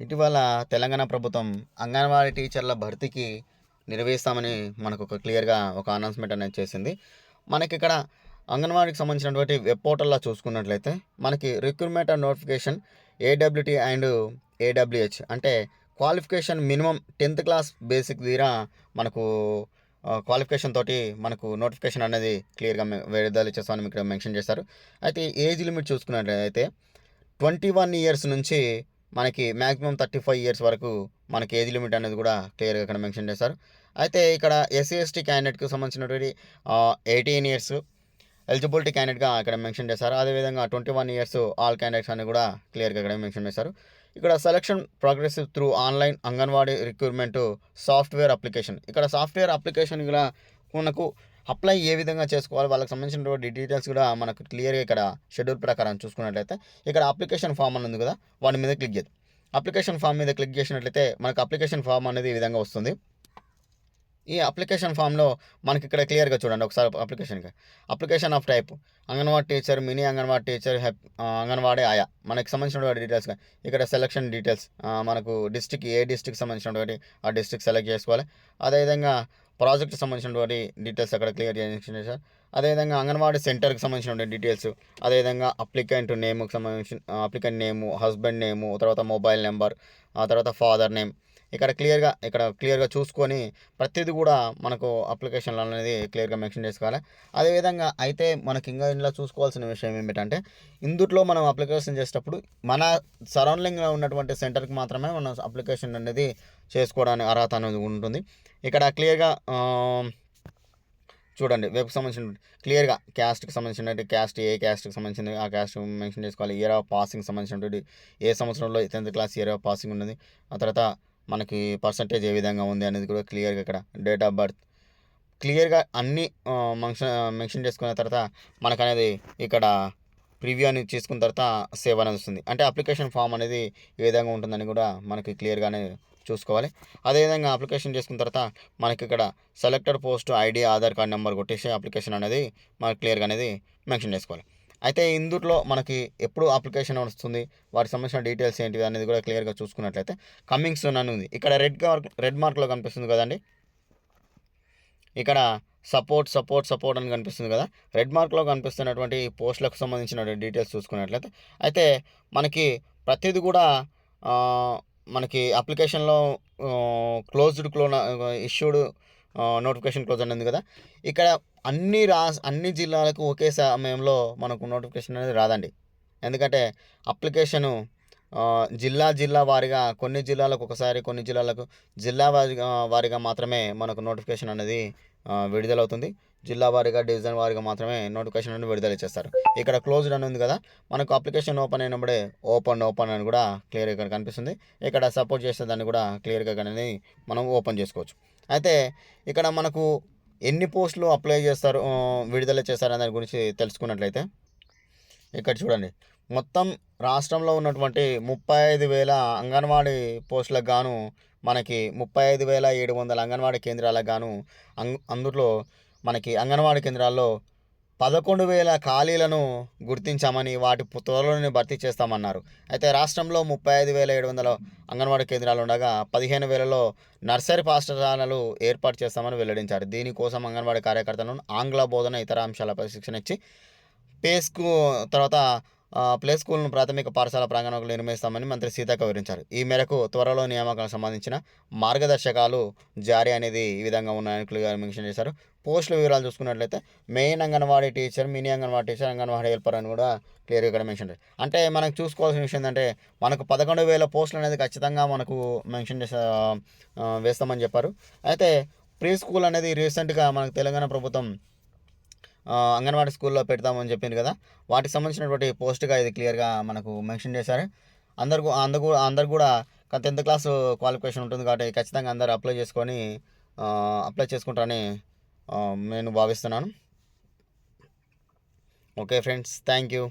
ఇటీవల తెలంగాణ ప్రభుత్వం అంగన్వాడీ టీచర్ల భర్తీకి నిర్వహిస్తామని మనకు ఒక క్లియర్గా ఒక అనౌన్స్మెంట్ అనేది చేసింది. మనకి ఇక్కడ అంగన్వాడీకి సంబంధించినటువంటి వెబ్ పోర్టల్లో చూసుకున్నట్లయితే మనకి recruitment and notification AWT and AWH అంటే qualification minimum tenth class basic తీరా మనకు క్వాలిఫికేషన్ తోటి మనకు నోటిఫికేషన్ అనేది క్లియర్గా విడుదల చేస్తామని ఇక్కడ మెన్షన్ చేస్తారు అయితే ఏజ్ లిమిట్ చూసుకున్నట్లయితే ట్వంటీ వన్ ఇయర్స్ నుంచి మనకి మ్యాక్సిమం థర్టీ ఫైవ్ ఇయర్స్ వరకు మనకి ఏజ్ లిమిట్ అనేది కూడా క్లియర్గా ఇక్కడ మెన్షన్ చేశారు. అయితే ఇక్కడ ఎస్సీ ఎస్టీ క్యాండిడేట్కి సంబంధించినటువంటి ఎయిటీన్ ఇయర్స్ ఎలిజిబిలిటీ క్యాండిడేట్గా ఇక్కడ మెన్షన్ చేశారు. అదేవిధంగా twenty one years all candidates అని కూడా క్లియర్గా ఇక్కడ మెన్షన్ చేశారు. ఇక్కడ selection progress through online Anganwadi recruitment software application ఇక్కడ సాఫ్ట్వేర్ అప్లికేషన్ కూడా మనకు అప్లై ఏ విధంగా చేసుకోవాలి వాళ్ళకి సంబంధించిన డీటెయిల్స్ కూడా మనకు క్లియర్గా ఇక్కడ షెడ్యూల్ ప్రకారం చూసుకున్నట్లయితే ఇక్కడ అప్లికేషన్ ఫామ్ అని ఉంది కదా వాటి మీద క్లిక్ చేద్దాం. అప్లికేషన్ ఫామ్ మీద క్లిక్ చేసినట్లయితే మనకు అప్లికేషన్ ఫామ్ అనేది ఈ విధంగా వస్తుంది. ఈ అప్లికేషన్ ఫామ్లో మనకి ఇక్కడ క్లియర్గా చూడండి ఒకసారి అప్లికేషన్కి application of type Anganwadi teacher mini Anganwadi teacher హెప్ Anganwadi ఆయా మనకి సంబంధించినటువంటి డీటెయిల్స్ ఇక్కడ సెలక్షన్ డీటెయిల్స్ మనకు డిస్టిక్ ఏ డిస్టిక్ సంబంధించినటువంటి ఆ డిస్టిక్ సెలెక్ట్ చేసుకోవాలి. అదేవిధంగా ప్రాజెక్ట్ సంబంధించినటువంటి డీటెయిల్స్ అక్కడ క్లియర్ చేశారు అదేవిధంగా అంగన్వాడీ సెంటర్కి సంబంధించినటువంటి డీటెయిల్స్ అదేవిధంగా అప్లికెంట్ నేమ్కి సంబంధించిన అప్లికెంట్ నేము హస్బెండ్ నేము తర్వాత మొబైల్ నెంబర్ ఆ తర్వాత ఫాదర్ నేమ్ ఇక్కడ క్లియర్గా ఇక్కడ క్లియర్గా చూసుకొని ప్రతిదీ కూడా మనకు అప్లికేషన్లు అనేది క్లియర్గా మెన్షన్ చేసుకోవాలి. అదేవిధంగా అయితే మనకి ఇంకా ఇందులో చూసుకోవాల్సిన విషయం ఏమిటంటే ఇందుట్లో మనం అప్లికేషన్ చేసేటప్పుడు మన సరౌండింగ్లో ఉన్నటువంటి సెంటర్కి మాత్రమే మనం అప్లికేషన్ అనేది చేసుకోవడానికి అర్హత అనేది ఉంటుంది. ఇక్కడ క్లియర్గా చూడండి వెబ్కి సంబంధించిన క్లియర్గా క్యాస్ట్కి సంబంధించినటువంటి క్యాస్ట్ ఏ క్యాస్ట్కి సంబంధించింది ఆ క్యాస్ట్ మెన్షన్ చేసుకోవాలి. ఇయర్ ఆఫ్ పాసింగ్ సంబంధించినటువంటి ఏ సంవత్సరంలో tenth class year of passing ఉన్నది. ఆ తర్వాత మనకి పర్సంటేజ్ ఏ విధంగా ఉంది అనేది కూడా క్లియర్గా ఇక్కడ డేట్ ఆఫ్ బర్త్ క్లియర్గా అన్నీ మెన్షన్ మెన్షన్ చేసుకున్న తర్వాత మనకు అనేది ఇక్కడ ప్రివ్యూ అనేది చేసుకున్న తర్వాత సేవ్ అనేది వస్తుంది. అంటే అప్లికేషన్ ఫామ్ అనేది ఏ విధంగా ఉంటుందని కూడా మనకి క్లియర్గానే చూసుకోవాలి. అదేవిధంగా అప్లికేషన్ చేసుకున్న తర్వాత మనకి ఇక్కడ selected post ID Aadhaar card number కొట్టేసి అప్లికేషన్ అనేది మనకు క్లియర్గా అనేది మెన్షన్ చేసుకోవాలి. అయితే ఇందులో మనకి ఎప్పుడు అప్లికేషన్ వస్తుంది వాటికి సంబంధించిన డీటెయిల్స్ ఏంటివి అనేది కూడా క్లియర్గా చూసుకున్నట్లయితే కమింగ్ సూన్ అని ఉంది. ఇక్కడ రెడ్ రెడ్ మార్క్లో కనిపిస్తుంది కదండి? ఇక్కడ సపోర్ట్ సపోర్ట్ సపోర్ట్ అని కనిపిస్తుంది కదా? రెడ్ మార్క్లో కనిపిస్తున్నటువంటి పోస్టులకు సంబంధించిన డీటెయిల్స్ చూసుకున్నట్లయితే అయితే మనకి ప్రతిదీ కూడా మనకి అప్లికేషన్లో క్లోజ్డ్ క్లో ఇష్యూడ్ నోటిఫికేషన్ క్లోజ్ అని ఉంది కదా. ఇక్కడ అన్ని రా అన్ని జిల్లాలకు ఒకే సమయంలో మనకు నోటిఫికేషన్ అనేది రాదండి. ఎందుకంటే అప్లికేషను జిల్లా జిల్లా వారిగా కొన్ని జిల్లాలకు ఒకసారి కొన్ని జిల్లాలకు జిల్లా వారిగా వారిగా మాత్రమే మనకు నోటిఫికేషన్ అనేది విడుదలవుతుంది. జిల్లా వారిగా డివిజన్ వారిగా మాత్రమే నోటిఫికేషన్ అనేది విడుదల చేస్తారు. ఇక్కడ క్లోజ్డ్ అని ఉంది కదా మనకు అప్లికేషన్ ఓపెన్ అయినప్పుడే ఓపెన్ ఓపెన్ అని కూడా క్లియర్గా కనిపిస్తుంది. ఇక్కడ సపోర్ట్ చేసే దాన్ని కూడా క్లియర్గా అనేది మనం ఓపెన్ చేసుకోవచ్చు. అయితే ఇక్కడ మనకు ఎన్ని పోస్టులు అప్లై చేస్తారు విడుదల చేస్తారు దాని గురించి తెలుసుకున్నట్లయితే ఇక్కడ చూడండి. మొత్తం రాష్ట్రంలో ఉన్నటువంటి ముప్పై ఐదు వేల అంగన్వాడీ పోస్టులకు గాను మనకి ముప్పై ఐదు వేల ఏడు వందల అంగన్వాడీ కేంద్రాలకు గాను అందులో మనకి అంగన్వాడీ కేంద్రాల్లో పదకొండు వేల ఖాళీలను గుర్తించామని వాటి త్వరలోనే భర్తీ చేస్తామన్నారు. అయితే రాష్ట్రంలో ముప్పై ఐదు వేల ఏడు వందల అంగన్వాడీ కేంద్రాలు ఉండగా పదిహేను వేలలో నర్సరీ పాఠశాలలు ఏర్పాటు చేస్తామని వెల్లడించారు. దీనికోసం అంగన్వాడీ కార్యకర్తలను ఆంగ్ల బోధన ఇతర అంశాలపై శిక్షణ ఇచ్చి పేస్కు తర్వాత ప్లే స్కూల్ను ప్రాథమిక పాఠశాల ప్రాంగణంలో నిర్మిస్తామని మంత్రి సీతక్క వివరించారు. ఈ మేరకు త్వరలో నియామకాలకు సంబంధించిన మార్గదర్శకాలు జారీ అనేది ఈ విధంగా ఉన్నాయని క్లియర్ మెన్షన్ చేశారు. పోస్టుల వివరాలు చూసుకున్నట్లయితే main anganwadi teacher mini anganwadi teacher anganwadi helper అని కూడా క్లియర్గా ఇక్కడ మెన్షన్ చేశారు. అంటే మనకు చూసుకోవాల్సిన విషయం ఏంటంటే మనకు పదకొండు వేల పోస్టులు అనేది ఖచ్చితంగా మనకు మెన్షన్ చేసే వేస్తామని చెప్పారు. అయితే ప్రీ స్కూల్ అనేది రీసెంట్గా మనకు తెలంగాణ ప్రభుత్వం అంగన్వాడీ స్కూల్లో పెడతామని చెప్పింది కదా. వాటికి సంబంధించినటువంటి పోస్ట్గా ఇది క్లియర్గా మనకు మెన్షన్ చేశారు. అందరు అందరు అందరు కూడా టెన్త్ క్లాస్ క్వాలిఫికేషన్ ఉంటుంది కాబట్టి ఖచ్చితంగా అందరు అప్లై చేసుకొని అప్లై చేసుకుంటారని నేను భావిస్తున్నాను. Okay friends thank you.